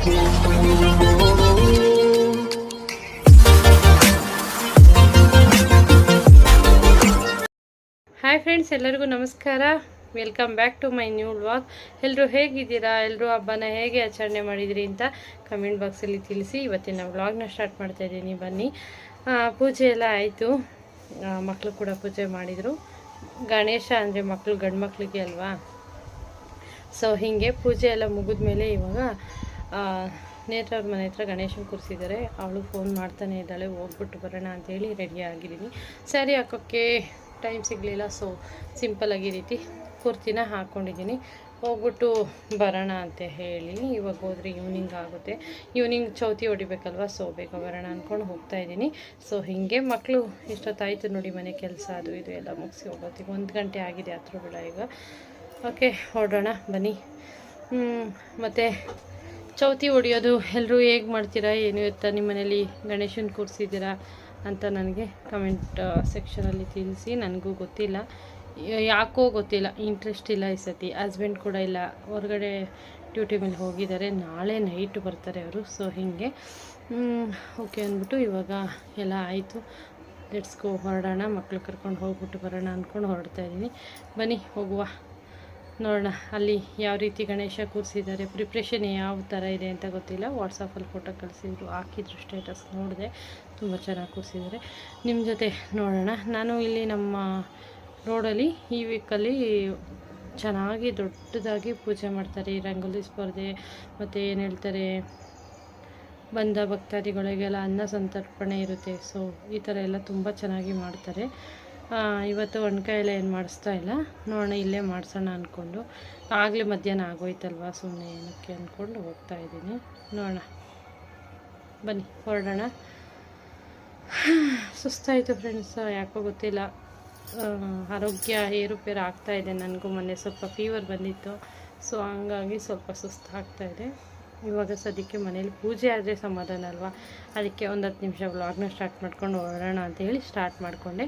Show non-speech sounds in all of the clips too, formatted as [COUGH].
Hi friends ಎಲ್ಲರಿಗೂ ನಮಸ್ಕಾರ. Welcome back to my new vlog ಎಲ್ಲರೂ ಹೇಗಿದ್ದೀರಾ? ಎಲ್ಲರೂ ಹಬ್ಬನ ಹೇಗೆ ಆಚರಣೆ ಮಾಡಿದಿರಿ ಅಂತ ಕಮೆಂಟ್ ಬಾಕ್ಸಲ್ಲಿ ತಿಳಿಸಿ. ಇವತ್ತಿನ ವ್ಲಾಗ್ನ ಸ್ಟಾರ್ಟ್ ಮಾಡ್ತಾ ಇದ್ದೀನಿ. ಬನ್ನಿ. ಪೂಜೆ ಎಲ್ಲ ಆಯಿತು. ಮಕ್ಕಳು ಕೂಡ ಪೂಜೆ ಮಾಡಿದರು. ಗಣೇಶ ಅಂದರೆ ಮಕ್ಕಳು ಗಂಡು ಮಕ್ಕಳಿಗೆ ಅಲ್ವಾ? ಸೊ ಹೀಗೆ ಪೂಜೆ ಎಲ್ಲ ಮುಗಿದ ಮೇಲೆ ಇವಾಗ ನೇತ್ರವ್ರ ಮನೆ ಹತ್ರ ಗಣೇಶನ ಕೂರಿಸಿದ್ದಾರೆ ಅವಳು ಫೋನ್ ಮಾಡ್ತಾನೆ ಇದ್ದಾಳೆ, ಹೋಗ್ಬಿಟ್ಟು ಬರೋಣ ಅಂತೇಳಿ ರೆಡಿ ಆಗಿದ್ದೀನಿ. ಸ್ಯಾರಿ ಹಾಕೋಕ್ಕೆ ಟೈಮ್ ಸಿಗಲಿಲ್ಲ ಸೊ ಸಿಂಪಲಾಗಿ ಈ ರೀತಿ ಕುರ್ತಿನ ಹಾಕ್ಕೊಂಡಿದ್ದೀನಿ ಹೋಗ್ಬಿಟ್ಟು ಬರೋಣ ಅಂತ ಹೇಳಿ, ಇವಾಗ ಹೋದರೆ ಈವ್ನಿಂಗ್ ಆಗುತ್ತೆ. ಈವ್ನಿಂಗ್ ಚೌತಿ ಹೊಡಿಬೇಕಲ್ವ ಸೊ ಬೇಗ ಬರೋಣ ಅಂದ್ಕೊಂಡು ಹೋಗ್ತಾ ಇದ್ದೀನಿ. ಸೊ ಹೀಗೆ ಮಕ್ಕಳು ಇಷ್ಟೊತ್ತಾಯಿತು ನೋಡಿ ಮನೆ ಕೆಲಸ, ಅದು ಇದು ಎಲ್ಲ ಮುಗಿಸಿ ಹೋಗೋತ್ತಿಗೆ ಒಂದು ಗಂಟೆ ಆಗಿದೆ ಹತ್ರ ಬಿಡ ಈಗ. ಓಕೆ ಹೊರಡೋಣ ಬನ್ನಿ. ಮತ್ತು ಚೌತಿ ಹೊಡಿಯೋದು ಎಲ್ಲರೂ ಹೇಗೆ ಮಾಡ್ತೀರಾ, ಏನು ಇತ್ತ ನಿಮ್ಮ ಮನೇಲಿ ಗಣೇಶನ ಕೂರಿಸಿದ್ದೀರಾ ಅಂತ ನನಗೆ ಕಮೆಂಟ್ ಸೆಕ್ಷನಲ್ಲಿ ತಿಳಿಸಿ, ನನಗೂ ಗೊತ್ತಿಲ್ಲ. ಯಾಕೋ ಗೊತ್ತಿಲ್ಲ ಇಂಟ್ರೆಸ್ಟ್ ಇಲ್ಲ ಈ ಸತಿ. ಹಸ್ಬೆಂಡ್ ಕೂಡ ಇಲ್ಲ, ಹೊರಗಡೆ ಡ್ಯೂಟಿ ಮೇಲೆ ಹೋಗಿದ್ದಾರೆ, ನಾಳೆ ನೈಟ್ ಬರ್ತಾರೆ ಅವರು ಸೊ ಹೀಗೆ. ಓಕೆ ಅಂದ್ಬಿಟ್ಟು ಇವಾಗ ಎಲ್ಲ ಆಯಿತು. ಲೆಟ್ಸ್ ಗೋ ಹೊರಡೋಣ, ಮಕ್ಳು ಕರ್ಕೊಂಡು ಹೋಗ್ಬಿಟ್ಟು ಬರೋಣ ಅಂದ್ಕೊಂಡು ಹೊರಡ್ತಾ ಇದ್ದೀನಿ. ಬನ್ನಿ, ಹೋಗುವ. ನೋಡೋಣ, ಅಲ್ಲಿ ಯಾವ ರೀತಿ ಗಣೇಶ ಕೂರಿಸಿದ್ದಾರೆ ಪ್ರಿಪ್ರೇಷನ್ ಯಾವ ಥರ ಇದೆ ಅಂತ ಗೊತ್ತಿಲ್ಲ. ವಾಟ್ಸಪ್ಪಲ್ಲಿ ಫೋಟೋ ಕಳಿಸಿದ್ರು ಹಾಕಿದ್ರು ಸ್ಟೇಟಸ್ ನೋಡಿದೆ. ತುಂಬ ಚೆನ್ನಾಗಿ ಕೂರಿಸಿದ್ದಾರೆ. ನಿಮ್ಮ ಜೊತೆ ನೋಡೋಣ. ನಾನು ಇಲ್ಲಿ ನಮ್ಮ ರೋಡಲ್ಲಿ ಈ ವೀಕಲ್ಲಿ ಚೆನ್ನಾಗಿ ದೊಡ್ಡದಾಗಿ ಪೂಜೆ ಮಾಡ್ತಾರೆ. ರಂಗೋಲಿ ಸ್ಪರ್ಧೆ, ಮತ್ತು ಏನು ಹೇಳ್ತಾರೆ, ಬಂದ ಭಕ್ತಾದಿಗಳಿಗೆಲ್ಲ ಅನ್ನ ಸಂತರ್ಪಣೆ ಇರುತ್ತೆ. ಸೊ ಈ ಥರ ಎಲ್ಲ ತುಂಬ ಚೆನ್ನಾಗಿ ಮಾಡ್ತಾರೆ. ಇವತ್ತು ಒಣಕಾಯಲ್ಲ ಏನು ಮಾಡಿಸ್ತಾ ಇಲ್ಲ. ನೋಡೋಣ, ಇಲ್ಲೇ ಮಾಡಿಸೋಣ ಅಂದ್ಕೊಂಡು ಆಗಲೇ ಮಧ್ಯಾಹ್ನ ಆಗೋಯ್ತಲ್ವ ಸುಮ್ಮನೆ ಏನಕ್ಕೆ ಅಂದ್ಕೊಂಡು ಹೋಗ್ತಾ ಇದ್ದೀನಿ. ನೋಡೋಣ. ಬನ್ನಿ, ಹೊರಡೋಣ. ಸುಸ್ತಾಯಿತು ಫ್ರೆಂಡ್ಸ್ ಯಾಕೋ ಗೊತ್ತಿಲ್ಲ. ಆರೋಗ್ಯ ಏರುಪೇರು ಆಗ್ತಾಯಿದೆ ನನಗೂ ಮೊನ್ನೆ ಸ್ವಲ್ಪ ಫೀವರ್ ಬಂದಿತ್ತು. ಸೊ ಹಂಗಾಗಿ ಸ್ವಲ್ಪ ಸುಸ್ತು ಆಗ್ತಾಯಿದೆ ಇವಾಗ ಸದ್ಯಕ್ಕೆ ಮನೇಲಿ ಪೂಜೆ ಆದರೆ ಸಮಾಧಾನ ಅಲ್ವಾ? ಅದಕ್ಕೆ ಒಂದು ಹತ್ತು ನಿಮಿಷ ವ್ಲಾಗ್ನ ಸ್ಟಾರ್ಟ್ ಮಾಡ್ಕೊಂಡು ಹೊರಡೋಣ ಅಂತ ಹೇಳಿ ಸ್ಟಾರ್ಟ್ ಮಾಡಿಕೊಂಡೆ.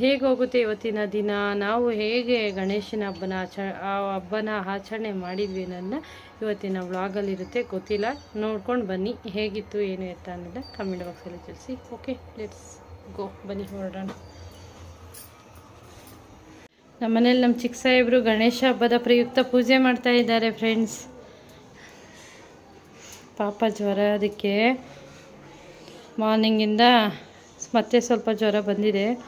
ಹೇಗೆ ಹೋಗುತ್ತೆ ಇವತ್ತಿನ ದಿನ? ನಾವು ಹೇಗೆ ಗಣೇಶನ ಹಬ್ಬನ ಆಚ ಆ ಹಬ್ಬನ ಆಚರಣೆ ಮಾಡಿದ್ವಿ ನನ್ನ ಇವತ್ತಿನ ವ್ಲಾಗಲ್ಲಿರುತ್ತೆ ಗೊತ್ತಿಲ್ಲ. ನೋಡ್ಕೊಂಡು ಬನ್ನಿ. ಹೇಗಿತ್ತು, ಏನು ಎತ್ತ ಅನ್ನೋದ ಕಮೆಂಟ್ ಬಾಕ್ಸಲ್ಲಿ ತಿಳಿಸಿ. ಓಕೆ ಲೆಟ್ಸ್ ಗೋ ಬನ್ನಿ, ಹೊರಡೋಣ. ನಮ್ಮ ಮನೇಲಿ ನಮ್ಮ ಚಿಕ್ಕ ಸಾಹೇಬರು ಗಣೇಶ ಹಬ್ಬದ ಪ್ರಯುಕ್ತ ಪೂಜೆ ಮಾಡ್ತಾ ಇದ್ದಾರೆ ಫ್ರೆಂಡ್ಸ್ ಪಾಪ ಜ್ವರ ಅದಕ್ಕೆ. ಮಾರ್ನಿಂಗಿಂದ ಮತ್ತೆ ಸ್ವಲ್ಪ ಜ್ವರ ಬಂದಿದೆ.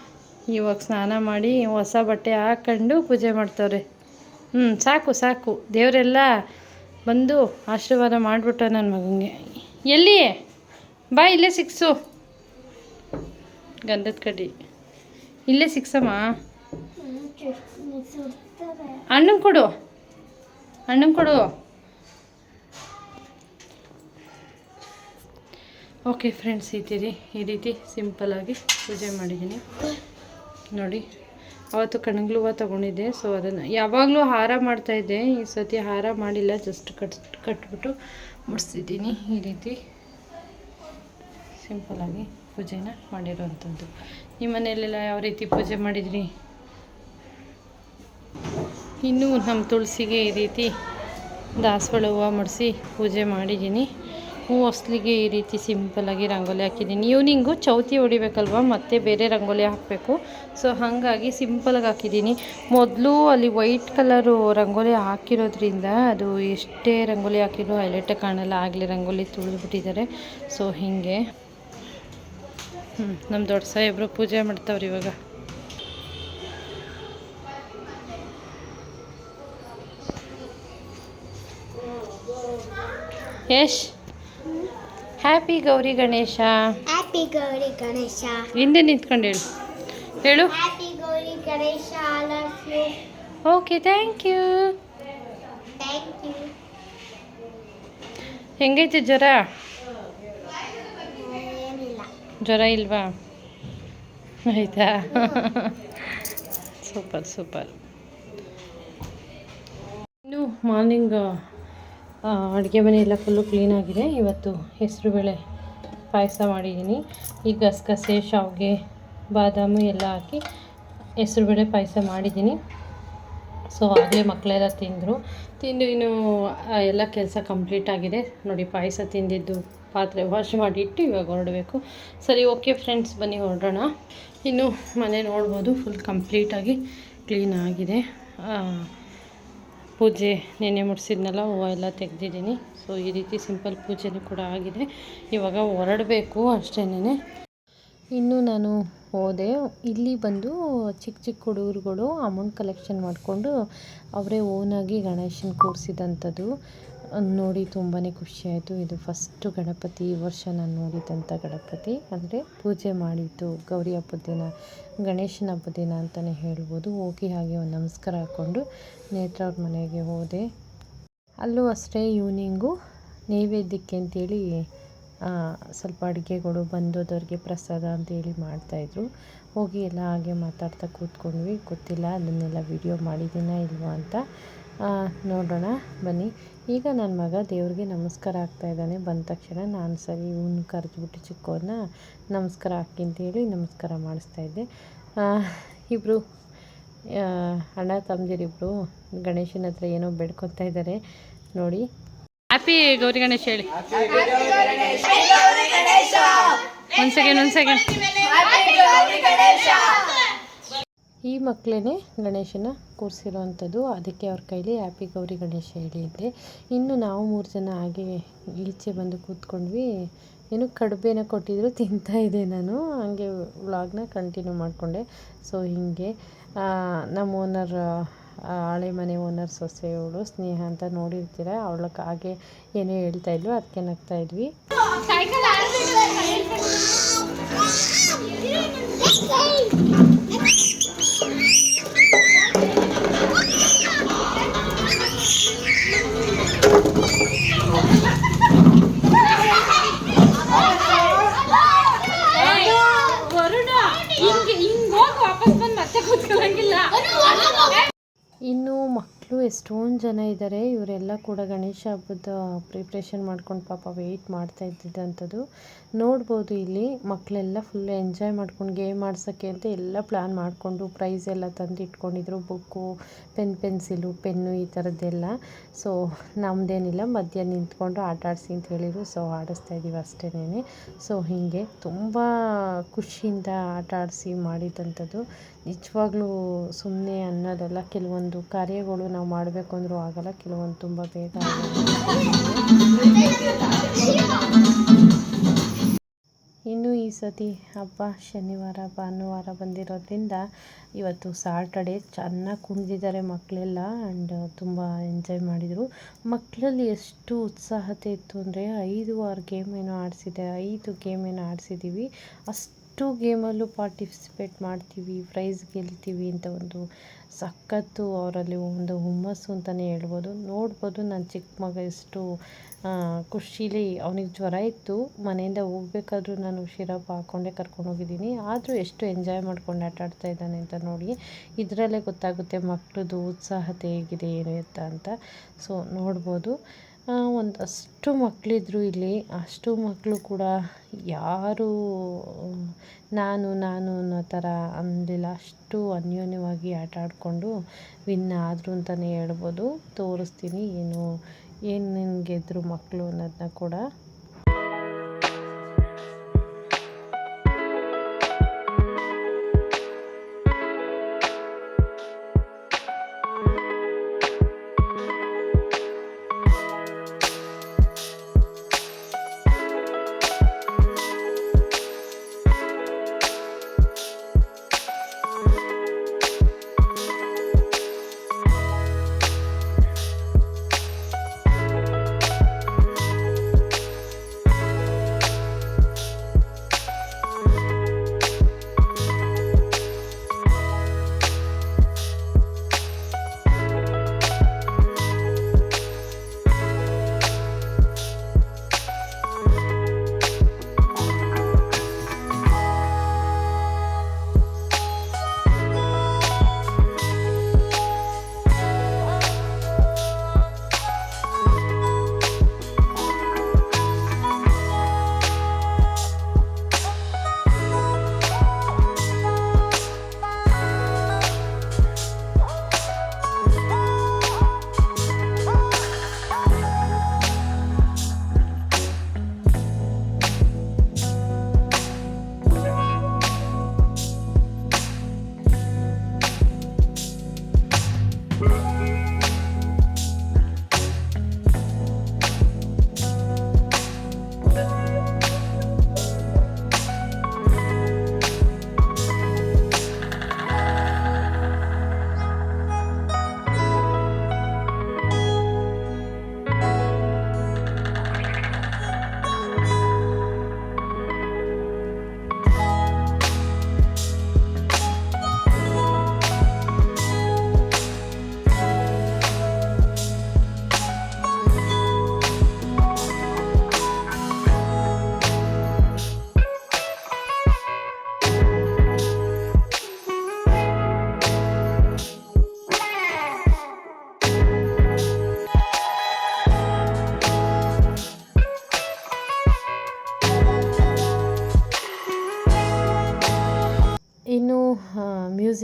ಇವಾಗ ಸ್ನಾನ ಮಾಡಿ ಹೊಸ ಬಟ್ಟೆ ಹಾಕ್ಕೊಂಡು ಪೂಜೆ ಮಾಡ್ತವ್ರೆ. ಹ್ಞೂ ಸಾಕು ಸಾಕು. ದೇವರೆಲ್ಲ ಬಂದು ಆಶೀರ್ವಾದ ಮಾಡಿಬಿಟ್ಟ ನನ್ನ ಮಗನಿಗೆ ಎಲ್ಲಿ? ಬಾ ಇಲ್ಲೇ ಸಿಕ್ಸು. ಗಂಧದ ಕಡ್ಡಿ. ಇಲ್ಲೇ ಸಿಕ್ಸಮ್ಮ? ಅಣ್ಣಂಗೆ ಕೊಡು. ಅಣ್ಣಂಗೆ ಕೊಡು. ಓಕೆ ಫ್ರೆಂಡ್ಸ್ ಇದ್ದೀರಿ ಈ ರೀತಿ ಸಿಂಪಲಾಗಿ ಪೂಜೆ ಮಾಡಿದ್ದೀನಿ. ನೋಡಿ, ಅವತ್ತು ಕಣಗ್ಲು ಹೂವು ತೊಗೊಂಡಿದ್ದೆ ಸೊ ಅದನ್ನು ಯಾವಾಗಲೂ ಹಾರ ಮಾಡ್ತಾಯಿದ್ದೆ ಈ ಸತಿ ಹಾರ ಮಾಡಿಲ್ಲ ಜಸ್ಟ್ ಕಟ್ ಕಟ್ಬಿಟ್ಟು ಮುಡಿಸಿದ್ದೀನಿ. ಈ ರೀತಿ ಸಿಂಪಲಾಗಿ ಪೂಜೆನ ಮಾಡಿರೋವಂಥದ್ದು ನಿಮ್ಮ ಮನೆಯಲ್ಲೆಲ್ಲ ಯಾವ ರೀತಿ ಪೂಜೆ ಮಾಡಿದ್ರಿ? ಇನ್ನೂ ನಮ್ಮ ತುಳಸಿಗೆ ಈ ರೀತಿ ದಾಸವಾಳ ಹೂವು ಮುಡಿಸಿ ಪೂಜೆ ಮಾಡಿದ್ದೀನಿ. ಹೂ ಹೊಸ್ಲಿಗೆ ಈ ರೀತಿ ಸಿಂಪಲಾಗಿ ರಂಗೋಲಿ ಹಾಕಿದ್ದೀನಿ. ಈವ್ನಿಂಗು ಚೌತಿ ಹೊಡಿಬೇಕಲ್ವ? ಮತ್ತೆ ಬೇರೆ ರಂಗೋಲಿ ಹಾಕಬೇಕು. ಸೊ ಹಾಗಾಗಿ ಸಿಂಪಲಾಗಿ ಹಾಕಿದ್ದೀನಿ. ಮೊದಲು ಅಲ್ಲಿ ವೈಟ್ ಕಲರು ರಂಗೋಲಿ ಹಾಕಿರೋದ್ರಿಂದ ಅದು ಎಷ್ಟೇ ರಂಗೋಲಿ ಹಾಕಿದ್ರು ಹೈಲೈಟೇ ಕಾಣಲ್ಲ. ಆಗಲೇ ರಂಗೋಲಿ ತುಳಿದ್ಬಿಟ್ಟಿದ್ದಾರೆ. ಸೊ ಹೀಗೆ. ಹ್ಞೂ ನಮ್ಮ ದೊಡ್ಡ ಸಾಹೇಬರು ಪೂಜೆ ಮಾಡ್ತಾವ್ರಿ ಇವಾಗ. ಯಶ್? ಹ್ಯಾಪಿ ಗೌರಿ ಗಣೇಶ ಹ್ಯಾಪಿ ಗೌರಿ ಗಣೇಶ ಹಿಂದೆ ನಿಂತ್ಕೊಂಡು ಹೇಳು. ಹೇಳು. Happy Gauri Ganesha okay thank you thank you ಹೆಂಗೈತೆ ಜ್ವರ? ಜ್ವರ ಇಲ್ವಾ? ಆಯಿತಾ? [LAUGHS] Super super. ಇನ್ನು ಮಾರ್ನಿಂಗ್ ಅಡುಗೆ ಮನೆ ಎಲ್ಲ ಫುಲ್ಲು ಕ್ಲೀನಾಗಿದೆ ಇವತ್ತು ಹೆಸರುಬೇಳೆ ಪಾಯಸ ಮಾಡಿದ್ದೀನಿ. ಈ ಗಸಗಸೆ ಶಾವಿಗೆ ಬಾದಾಮಿ ಎಲ್ಲ ಹಾಕಿ ಹೆಸರುಬೇಳೆ ಪಾಯಸ ಮಾಡಿದ್ದೀನಿ. ಸೊ ಆಗಲೇ ಮಕ್ಕಳೆಲ್ಲ ತಿಂದರು. ತಿಂದು ಇನ್ನು ಎಲ್ಲ ಕೆಲಸ ಕಂಪ್ಲೀಟ್ ಆಗಿದೆ. ನೋಡಿ ಪಾಯಸ ತಿಂದಿದ್ದು ಪಾತ್ರೆ ವಾಶ್ ಮಾಡಿಟ್ಟು ಇವಾಗ ಹೊರಡಬೇಕು. ಸರಿ ಓಕೆ ಫ್ರೆಂಡ್ಸ್ ಬನ್ನಿ ಹೊರಡೋಣ. ಇನ್ನು ಮನೆ ನೋಡ್ಬೋದು. ಫುಲ್ ಕಂಪ್ಲೀಟಾಗಿ ಕ್ಲೀನ್ ಆಗಿದೆ. ಆ, ಪೂಜೆ ನೆನೆ ಮುಡಿಸಿದ್ನಲ್ಲ ಹೂವು ಎಲ್ಲ ತೆಗೆದಿದ್ದೀನಿ. ಸೊ ಈ ರೀತಿ ಸಿಂಪಲ್ ಪೂಜೆನೂ ಕೂಡ ಆಗಿದೆ. ಇವಾಗ ಹೊರಡಬೇಕು ಅಷ್ಟೇನೆ ಇನ್ನು ನಾನು ಹೋದೆ. ಇಲ್ಲಿ ಬಂದು ಚಿಕ್ಕ ಚಿಕ್ಕ ಹುಡುಗರುಗಳು ಅಮೌಂಟ್ ಕಲೆಕ್ಷನ್ ಮಾಡಿಕೊಂಡು ಅವರೇ ಓನಾಗಿ ಗಣೇಶನ ಕೂರಿಸಿದಂಥದ್ದು ನೋಡಿ ತುಂಬಾ ಖುಷಿಯಾಯಿತು ಇದು ಫಸ್ಟು ಗಣಪತಿ, ಈ ವರ್ಷ ನಾನು ನೋಡಿದಂಥ ಗಣಪತಿ. ಅಂದರೆ ಪೂಜೆ ಮಾಡಿದ್ದು ಗೌರಿ ಹಬ್ಬದ ದಿನ, ಗಣೇಶನ ಹಬ್ಬದ ದಿನ ಅಂತಲೇ ಹೇಳ್ಬೋದು. ಹೋಗಿ ಹಾಗೆ ಒಂದು ನಮಸ್ಕಾರ ಹಾಕ್ಕೊಂಡು ನೇತ್ರ ಅವ್ರ ಮನೆಗೆ ಹೋದೆ. ಅಲ್ಲೂ ಅಷ್ಟೇ ಈವ್ನಿಂಗು ನೈವೇದ್ಯಕ್ಕೆ ಅಂತೇಳಿ ಸ್ವಲ್ಪ ಅಡುಗೆಗಳು, ಬಂದೋದವ್ರಿಗೆ ಪ್ರಸಾದ ಅಂತೇಳಿ ಮಾಡ್ತಾಯಿದ್ರು ಹೋಗಿ ಎಲ್ಲ ಹಾಗೆ ಮಾತಾಡ್ತಾ ಕೂತ್ಕೊಂಡ್ವಿ. ಗೊತ್ತಿಲ್ಲ ಅದನ್ನೆಲ್ಲ ವಿಡಿಯೋ ಮಾಡಿದ್ದೀನ ಇಲ್ವಾ ಅಂತ. ನೋಡೋಣ ಬನ್ನಿ. ಈಗ ನನ್ನ ಮಗ ದೇವ್ರಿಗೆ ನಮಸ್ಕಾರ ಆಗ್ತಾ ಇದ್ದಾನೆ. ಬಂದ ತಕ್ಷಣ ನಾನು ಸರಿ ಇವನು ಕರೆದ್ಬಿಟ್ಟು ಚಿಕ್ಕವನ್ನ ನಮಸ್ಕಾರ ಹಾಕಿ ಅಂತೇಳಿ ನಮಸ್ಕಾರ ಮಾಡಿಸ್ತಾ ಇದ್ದೆ. ಇಬ್ಬರು ಅಣ್ಣ ತಮ್ಮದಿರಿಬ್ರು ಗಣೇಶನ ಹತ್ರ ಏನೋ ಬೇಡ್ಕೊತಾ ಇದ್ದಾರೆ. ನೋಡಿ. ಹ್ಯಾಪಿ ಗೌರಿ ಗಣೇಶ ಹೇಳಿ. ಒಂದು ಸೆಕೆಂಡ್ ಒಂದು ಸೆಕೆಂಡ್ ಈ ಮಕ್ಕಳೇ ಗಣೇಶನ ಕೂರಿಸಿರುವಂಥದ್ದು. ಅದಕ್ಕೆ ಅವ್ರ ಕೈಲಿ ಹ್ಯಾಪಿ ಗೌರಿ ಗಣೇಶ ಹೇಳಿದ್ದೆ ಇನ್ನು ನಾವು ಮೂರು ಜನ ಹಾಗೆ ಈಚೆ ಬಂದು ಕೂತ್ಕೊಂಡ್ವಿ. ಏನು ಕಡುಬೇನ ಕೊಟ್ಟಿದ್ರು ತಿಂತಾ ಇದೆ ನಾನು. ಹಂಗೆ ವ್ಲಾಗ್ನ ಕಂಟಿನ್ಯೂ ಮಾಡಿಕೊಂಡೆ. ಸೊ, ಹೀಗೆ. ನಮ್ಮ ಓನರ್ ಹಳೆ ಮನೆ ಓನರ್ ಸೊಸೆಯವಳು ಸ್ನೇಹ ಅಂತ ನೋಡಿರ್ತೀರ. ಅವಳ ಹಾಗೆ ಏನೇ ಹೇಳ್ತಾ ಇದ್ಲು. ಅದಕ್ಕೆ ನಗ್ತಾ ಇದ್ವಿ. ಇನ್ನು ಮಕ್ಕಳು ಎಷ್ಟೊಂದು ಜನ ಇದ್ದಾರೆ ಇವರೆಲ್ಲ ಕೂಡ ಗಣೇಶ ಹಬ್ಬದ ಪ್ರಿಪ್ರೇಷನ್ ಮಾಡ್ಕೊಂಡು ಪಾಪ ವೆಯ್ಟ್ ಮಾಡ್ತಾ ಇದ್ದಿದ್ದಂಥದ್ದು. ನೋಡ್ಬೋದು ಇಲ್ಲಿ ಮಕ್ಕಳೆಲ್ಲ ಫುಲ್ ಎಂಜಾಯ್ ಮಾಡ್ಕೊಂಡು ಗೇಮ್ ಆಡ್ಸೋಕ್ಕೆ ಅಂತ ಎಲ್ಲ ಪ್ಲ್ಯಾನ್ ಮಾಡಿಕೊಂಡು ಪ್ರೈಸ್ ಎಲ್ಲ ತಂದು ಇಟ್ಕೊಂಡಿದ್ರು ಬುಕ್ಕು ಪೆನ್ ಪೆನ್ಸಿಲು ಪೆನ್ನು ಈ ಥರದ್ದೆಲ್ಲ ಸೊ ನಮ್ಮದೇನಿಲ್ಲ ಮಧ್ಯ ನಿಂತ್ಕೊಂಡು ಆಟ ಆಡಿಸಿ ಅಂತ ಹೇಳಿದ್ರು. ಸೊ ಆಡಿಸ್ತಾ ಇದ್ದೀವಿ ಅಷ್ಟೇನೇ ಸೊ ಹೀಗೆ ತುಂಬ ಖುಷಿಯಿಂದ ಆಟ ಆಡಿಸಿ ಮಾಡಿದಂಥದ್ದು. ನಿಜವಾಗ್ಲೂ ಸುಮ್ಮನೆ ಅನ್ನೋದಲ್ಲ, ಕೆಲವೊಂದು ಕಾರ್ಯಗಳು ನಾವು ಮಾಡಬೇಕು ಅಂದರೂ ಆಗಲ್ಲ, ಕೆಲವೊಂದು ತುಂಬ ಬೇಗ ಇನ್ನು ಈ ಸತಿ ಹಬ್ಬ ಶನಿವಾರ, ಭಾನುವಾರ ಬಂದಿರೋದ್ರಿಂದ ಇವತ್ತು ಸಾಟರ್ಡೆ ಚೆನ್ನಾಗಿ ಕುಣಿದಿದ್ದಾರೆ ಮಕ್ಕಳೆಲ್ಲ ಆ್ಯಂಡ್ ತುಂಬ ಎಂಜಾಯ್ ಮಾಡಿದರು. ಮಕ್ಕಳಲ್ಲಿ ಎಷ್ಟು ಉತ್ಸಾಹತೆ ಇತ್ತು ಅಂದರೆ ಐದು ಆರು ಗೇಮ್ ಏನೋ ಆಡಿಸಿದೆ, ಐದು ಗೇಮ್ ಏನೋ ಆಡಿಸಿದ್ದೀವಿ ಅಷ್ಟು ಗೇಮಲ್ಲೂ ಪಾರ್ಟಿಸಿಪೇಟ್ ಮಾಡ್ತೀವಿ, ಪ್ರೈಸ್ ಗೆಲ್ತೀವಿ ಅಂತ ಒಂದು ಸಖತ್ತು ಅವರಲ್ಲಿ ಒಂದು ಹುಮ್ಮಸ್ಸು ಅಂತಲೇ ಹೇಳ್ಬೋದು. ನೋಡ್ಬೋದು ನನ್ನ ಚಿಕ್ಕ ಮಗ ಎಷ್ಟು ಖುಷೀಲಿ ಅವನಿಗೆ ಜ್ವರ ಇತ್ತು. ಮನೆಯಿಂದ ಹೋಗ್ಬೇಕಾದ್ರೂ ನಾನು ಶಿರಪ್ ಹಾಕ್ಕೊಂಡೇ ಕರ್ಕೊಂಡೋಗಿದ್ದೀನಿ ಆದರೂ ಎಷ್ಟು ಎಂಜಾಯ್ ಮಾಡ್ಕೊಂಡು ಆಟ ಆಡ್ತಾ ಇದ್ದಾನೆ ಅಂತ ನೋಡಿ, ಇದರಲ್ಲೇ ಗೊತ್ತಾಗುತ್ತೆ ಮಕ್ಕಳದು ಉತ್ಸಾಹತೆ ಹೇಗಿದೆ ಏನು ಎತ್ತ ಅಂತ. ಸೊ, ನೋಡ್ಬೋದು. ಒಂದಷ್ಟು ಮಕ್ಕಳಿದ್ರು ಇಲ್ಲಿ. ಅಷ್ಟು ಮಕ್ಕಳು ಕೂಡ ಯಾರು ನಾನು ನಾನು ಅನ್ನೋ ಥರ ಅನ್ನಲಿಲ್ಲ ಅಷ್ಟು ಅನ್ಯೋನ್ಯವಾಗಿ ಆಟ ಆಡಿಕೊಂಡು ವಿನ್ ಆದರು ಅಂತಲೇ ಹೇಳ್ಬೋದು. ತೋರಿಸ್ತೀನಿ ಏನು ಏನು ಗೆದ್ದರು ಮಕ್ಕಳು ಅನ್ನೋದನ್ನ ಕೂಡ.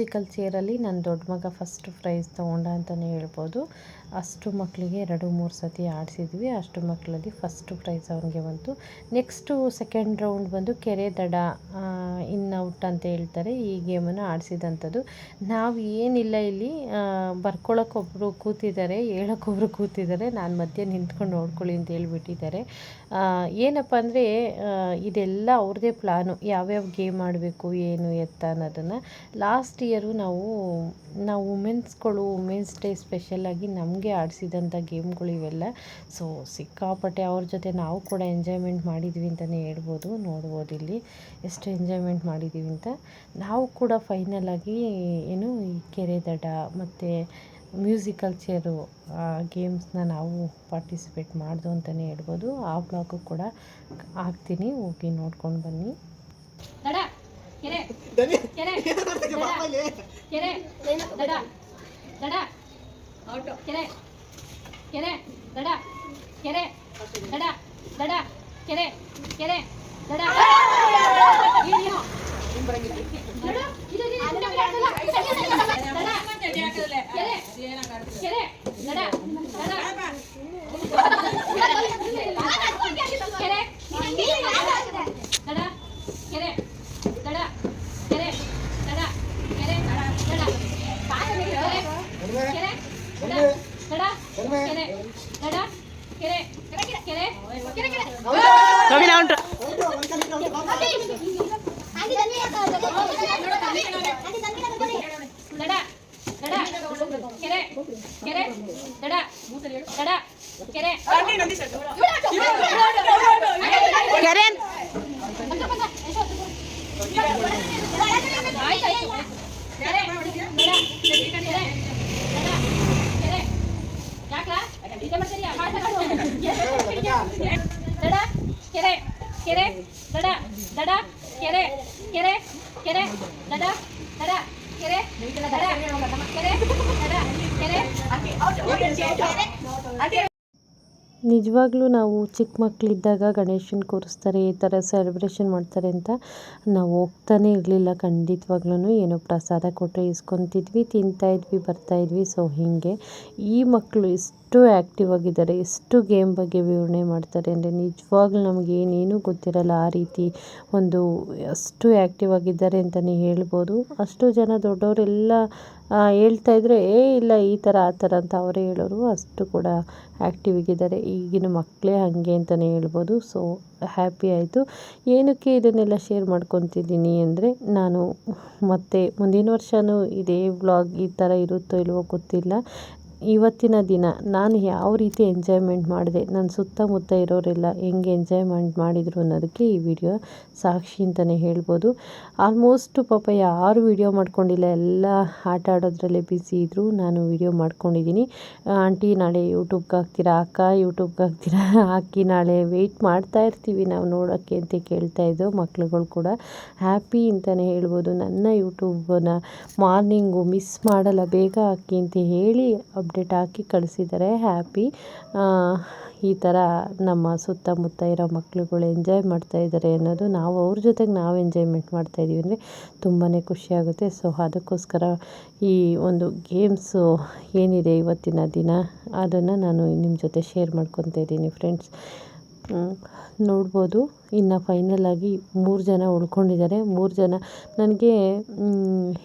ಮ್ಯೂಸಿಕಲ್ ಚೇರಲ್ಲಿ ನನ್ನ ದೊಡ್ಡ ಮಗ ಫಸ್ಟ್ ಪ್ರೈಸ್ ತೊಗೊಂಡ ಅಂತಲೇ ಹೇಳ್ಬೋದು. ಅಷ್ಟು ಮಕ್ಕಳಿಗೆ ಎರಡು, ಮೂರು ಸತಿ ಆಡಿಸಿದ್ವಿ. ಅಷ್ಟು ಮಕ್ಕಳಲ್ಲಿ ಫಸ್ಟ್ ಪ್ರೈಸ್ ಅವನಿಗೆ ಬಂತು. ನೆಕ್ಸ್ಟು ಸೆಕೆಂಡ್ ರೌಂಡ್ ಬಂದು ಕೆರೆ ದಡ ಇನ್ ಔಟ್ ಅಂತ ಹೇಳ್ತಾರೆ. ಈ ಗೇಮನ್ನು ಆಡಿಸಿದಂಥದ್ದು. ನಾವು ಏನಿಲ್ಲ ಇಲ್ಲಿ ಬರ್ಕೊಳಕ್ಕೊಬ್ಬರು ಕೂತಿದ್ದಾರೆ ಹೇಳೋಕ್ಕೊಬ್ರು ಕೂತಿದ್ದಾರೆ. ನಾನು ಮಧ್ಯೆ ನಿಂತ್ಕೊಂಡು ನೋಡ್ಕೊಳ್ಳಿ ಅಂತ ಹೇಳ್ಬಿಟ್ಟಿದ್ದಾರೆ. ಏನಪ್ಪ ಅಂದರೆ ಇದೆಲ್ಲ ಅವ್ರದ್ದೇ ಪ್ಲಾನು ಯಾವ್ಯಾವ ಗೇಮ್ ಆಡಬೇಕು, ಏನು ಎತ್ತ ಅನ್ನೋದನ್ನು. ಲಾಸ್ಟ್ ಇಯರು ನಾವು ನಾವು ವುಮೆನ್ಸ್ಗಳು ವುಮೆನ್ಸ್ ಡೇ ಸ್ಪೆಷಲ್ಲಾಗಿ ನಮಗೆ ಆಡಿಸಿದಂಥ ಗೇಮ್ಗಳು ಇವೆಲ್ಲ. ಸೊ ಸಿಕ್ಕಾಪಟ್ಟೆ ಅವ್ರ ಜೊತೆ ನಾವು ಕೂಡ ಎಂಜಾಯ್ಮೆಂಟ್ ಮಾಡಿದ್ವಿ ಅಂತಲೇ ಹೇಳ್ಬೋದು. ನೋಡ್ಬೋದು ಇಲ್ಲಿ ಎಷ್ಟು ಎಂಜಾಯ್ಮೆಂಟ್ ಮಾಡಿದ್ದೀವಿ ಅಂತ. ನಾವು ಕೂಡ ಫೈನಲಾಗಿ ಏನು ಈ ಕೆರೆ ದಡ ಮತ್ತು ಮ್ಯೂಸಿಕಲ್ ಚೇರು ಗೇಮ್ಸ್ನ ನಾವು ಪಾರ್ಟಿಸಿಪೇಟ್ ಮಾಡ್ದು ಅಂತಲೇ ಹೇಳ್ಬೋದು. ಆ ಬ್ಲಾಗು ಕೂಡ ಹಾಕ್ತೀನಿ. ಹೋಗಿ ನೋಡ್ಕೊಂಡು ಬನ್ನಿ. ದಡ ಕೆರೆ ಕೆರೆ ದಡ ಕೆರೆ ದಡ ದಡ ಔಟು ಕೆರೆ ಕೆರೆ ದಡ ಕೆರೆ ದಡ ದಡ ಕೆರೆ ಕೆರೆ ದಡ ಏನು? ನೋಡು, ಇದು ಇದು ಇದು ನಮ್ಗೆ ಆಗಲ್ಲ. ದಡ, ಕೆರೆ, ಕೆರೆ, ದಡ, ದಡ. ಕೆರೆ, ದಡ ಕೆರೆ ದಡ ಕೆರೆ ದಡ ಕೆರೆ ದಡ ಕೆರೆ ಕೆರೆ ದಡ ಕೆರೆ ಕೆರೆ ಕೆರೆ ಕೆರೆ ಕೆರೆ ಕೆರೆ ಕೆರೆ ದಡ ದಡ ಕೆರೆ ಕೆರೆ ದಡ ದಡ ಕೆರೆ ಕೆರೆ ಕೆರೆ ಕೆರೆ ಕೆರೆ ಯಾಕ್ಲಾ ಇದೇ ಮಾಡ್ತೀರಿಯಾ ದಡ ಕೆರೆ ಕೆರೆ ದಡ ದಡ ಕೆರೆ ಕೆರೆ ಕೆರೆ ದಡ ದಡ ಕೆರೆ ದಡ ಕೆರೆ ದಡ ಕೆರೆ ನಿಜವಾಗ್ಲೂ ನಾವು ಚಿಕ್ಕ ಮಕ್ಕಳಿದ್ದಾಗ ಗಣೇಶನ ಕೂರಿಸ್ತಾರೆ, ಈ ಥರ ಸೆಲೆಬ್ರೇಷನ್ ಮಾಡ್ತಾರೆ ಅಂತ ನಾವು ಹೋಗ್ತಾನೆ ಇರಲಿಲ್ಲ. ಖಂಡಿತವಾಗ್ಲೂ ಏನೋ ಪ್ರಸಾದ ಕೊಟ್ಟರೆ ಇಸ್ಕೊತಿದ್ವಿ ತಿಂತಾಯಿದ್ವಿ ಬರ್ತಾಯಿದ್ವಿ ಸೊ ಹೀಗೆ ಈ ಮಕ್ಕಳು ಎಷ್ಟು ಆ್ಯಕ್ಟಿವ್ ಆಗಿದ್ದಾರೆ ಎಷ್ಟು ಗೇಮ್ ಬಗ್ಗೆ ವಿವರಣೆ ಮಾಡ್ತಾರೆ ಅಂದರೆ ನಿಜವಾಗ್ಲೂ ನಮಗೆ ಏನೇನೂ ಗೊತ್ತಿರಲ್ಲ ಆ ರೀತಿ ಒಂದು ಅಷ್ಟು ಆ್ಯಕ್ಟಿವ್ ಆಗಿದ್ದಾರೆ ಅಂತಲೇ ಹೇಳ್ಬೋದು. ಅಷ್ಟು ಜನ ದೊಡ್ಡವರೆಲ್ಲ ಹೇಳ್ತಾ ಇದ್ರೆ, ಏ, ಇಲ್ಲ, ಈ ಥರ ಆ ಥರ ಅಂತ ಅವರೇ ಹೇಳೋರು. ಅಷ್ಟು ಕೂಡ ಆ್ಯಕ್ಟಿವ್ ಆಗಿದ್ದಾರೆ. ಈಗಿನ ಮಕ್ಕಳೇ ಹಾಗೆ ಅಂತಲೇ ಹೇಳ್ಬೋದು. ಸೊ ಹ್ಯಾಪಿ ಆಯಿತು. ಏನಕ್ಕೆ ಇದನ್ನೆಲ್ಲ ಶೇರ್ ಮಾಡ್ಕೊತಿದ್ದೀನಿ ಅಂದರೆ, ನಾನು ಮತ್ತೆ ಮುಂದಿನ ವರ್ಷವೂ ಇದೇ ವ್ಲಾಗ್ ಈ ಥರ ಇರುತ್ತೋ ಇಲ್ವೋ ಗೊತ್ತಿಲ್ಲ. ಇವತ್ತಿನ ದಿನ ನಾನು ಯಾವ ರೀತಿ ಎಂಜಾಯ್ಮೆಂಟ್ ಮಾಡಿದೆ, ನನ್ನ ಸುತ್ತಮುತ್ತ ಇರೋರೆಲ್ಲ ಹೆಂಗೆ ಎಂಜಾಯ್ಮೆಂಟ್ ಮಾಡಿದರು ಅನ್ನೋದಕ್ಕೆ ಈ ವಿಡಿಯೋ ಸಾಕ್ಷಿ ಅಂತಲೇ ಹೇಳ್ಬೋದು. ಆಲ್ಮೋಸ್ಟ್ ಪಾಪ ಯಾರು ವಿಡಿಯೋ ಮಾಡ್ಕೊಂಡಿಲ್ಲ, ಎಲ್ಲ ಆಟ ಆಡೋದ್ರಲ್ಲೇ ಬ್ಯುಸಿ ಇದ್ದರು ನಾನು ವಿಡಿಯೋ ಮಾಡ್ಕೊಂಡಿದ್ದೀನಿ. ಆಂಟಿ ನಾಳೆ ಯೂಟ್ಯೂಬ್ಗೆ ಹಾಕ್ತೀರಾ, ಅಕ್ಕ ಯೂಟ್ಯೂಬ್ಗೆ ಹಾಕ್ತೀರಾ? [LAUGHS] ಹಾಕಿ ನಾಳೆ ವೆಯ್ಟ್ ಮಾಡ್ತಾ ಇರ್ತೀವಿ ನಾವು ನೋಡೋಕ್ಕೆ ಅಂತ ಕೇಳ್ತಾ ಇದ್ದೋ ಮಕ್ಳುಗಳು ಕೂಡ. ಹ್ಯಾಪಿ ಅಂತಲೇ ಹೇಳ್ಬೋದು. ನನ್ನ ಯೂಟ್ಯೂಬನ್ನ ಮಾರ್ನಿಂಗು ಮಿಸ್ ಮಾಡಲ್ಲ, ಬೇಗ ಹಾಕಿ ಅಂತ ಹೇಳಿ ಅಪ್ಡೇಟ್ ಹಾಕಿ ಕಳಿಸಿದ್ದಾರೆ ಹ್ಯಾಪಿ. ಈ ಥರ ನಮ್ಮ ಸುತ್ತಮುತ್ತ ಇರೋ ಮಕ್ಕಳುಗಳು ಎಂಜಾಯ್ ಮಾಡ್ತಾ ಇದ್ದಾರೆ ಅನ್ನೋದು ನಾವು ಅವ್ರ ಜೊತೆಗೆ ನಾವು ಎಂಜಾಯ್ಮೆಂಟ್ ಮಾಡ್ತಾ ಇದ್ದೀವಿ ಅಂದರೆ ತುಂಬಾ ಖುಷಿಯಾಗುತ್ತೆ. ಸೊ, ಅದಕ್ಕೋಸ್ಕರ ಈ ಒಂದು ಗೇಮ್ಸು ಏನಿದೆ ಇವತ್ತಿನ ದಿನ, ಅದನ್ನು ನಾನು ನಿಮ್ಮ ಜೊತೆ ಶೇರ್ ಮಾಡ್ಕೊತಾ ಇದ್ದೀನಿ ಫ್ರೆಂಡ್ಸ್. ನೋಡ್ಬೋದು. ಇನ್ನು ಆಗಿ ಮೂರು ಜನ ಉಳ್ಕೊಂಡಿದ್ದಾರೆ. ಮೂರು ಜನ ನನಗೆ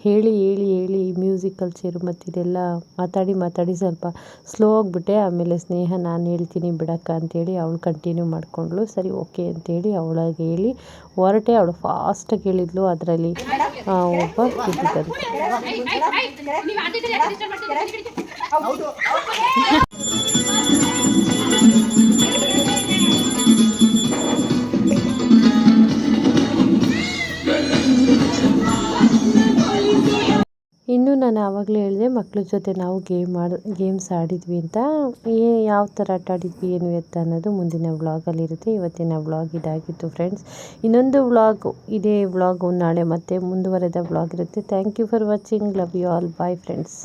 ಹೇಳಿ ಹೇಳಿ ಹೇಳಿ ಮ್ಯೂಸಿಕಲ್ ಚೇರು ಮತ್ತು ಇದೆಲ್ಲ ಮಾತಾಡಿ ಮಾತಾಡಿ ಸ್ವಲ್ಪ ಸ್ಲೋ ಆಗಿಬಿಟ್ಟೆ. ಆಮೇಲೆ ಸ್ನೇಹ ನಾನು ಹೇಳ್ತೀನಿ ಬಿಡಕ್ಕ ಅಂತೇಳಿ ಅವಳು ಕಂಟಿನ್ಯೂ ಮಾಡಿಕೊಂಡ್ಳು. ಸರಿ ಓಕೆ ಅಂತೇಳಿ ಅವಳಾಗಿ ಹೇಳಿ ಹೊರಟೆ ಅವಳು ಫಾಸ್ಟಾಗಿ ಹೇಳಿದ್ಲು. ಅದರಲ್ಲಿ ಒಬ್ಬ ಬಿದ್ದಿದ್ದಂತೆ ನಾನು ಆವಾಗಲೇ ಹೇಳಿದೆ ಮಕ್ಕಳ ಜೊತೆ ನಾವು ಗೇಮ್ ಆಡಿ, ಗೇಮ್ಸ್ ಆಡಿದ್ವಿ ಅಂತ. ಏ, ಯಾವ ಥರ ಆಟ ಆಡಿದ್ವಿ ಏನು ಎತ್ತ ಅನ್ನೋದು ಮುಂದಿನ ವ್ಲಾಗಲ್ಲಿರುತ್ತೆ ಇವತ್ತಿನ ವ್ಲಾಗ್ ಇದಾಗಿತ್ತು ಫ್ರೆಂಡ್ಸ್. ಇನ್ನೊಂದು ವ್ಲಾಗ್, ಇದೇ ವ್ಲಾಗು ನಾಳೆ ಮತ್ತೆ ಮುಂದುವರೆದ ವ್ಲಾಗ್ ಇರುತ್ತೆ. Thank you for watching love you all bye friends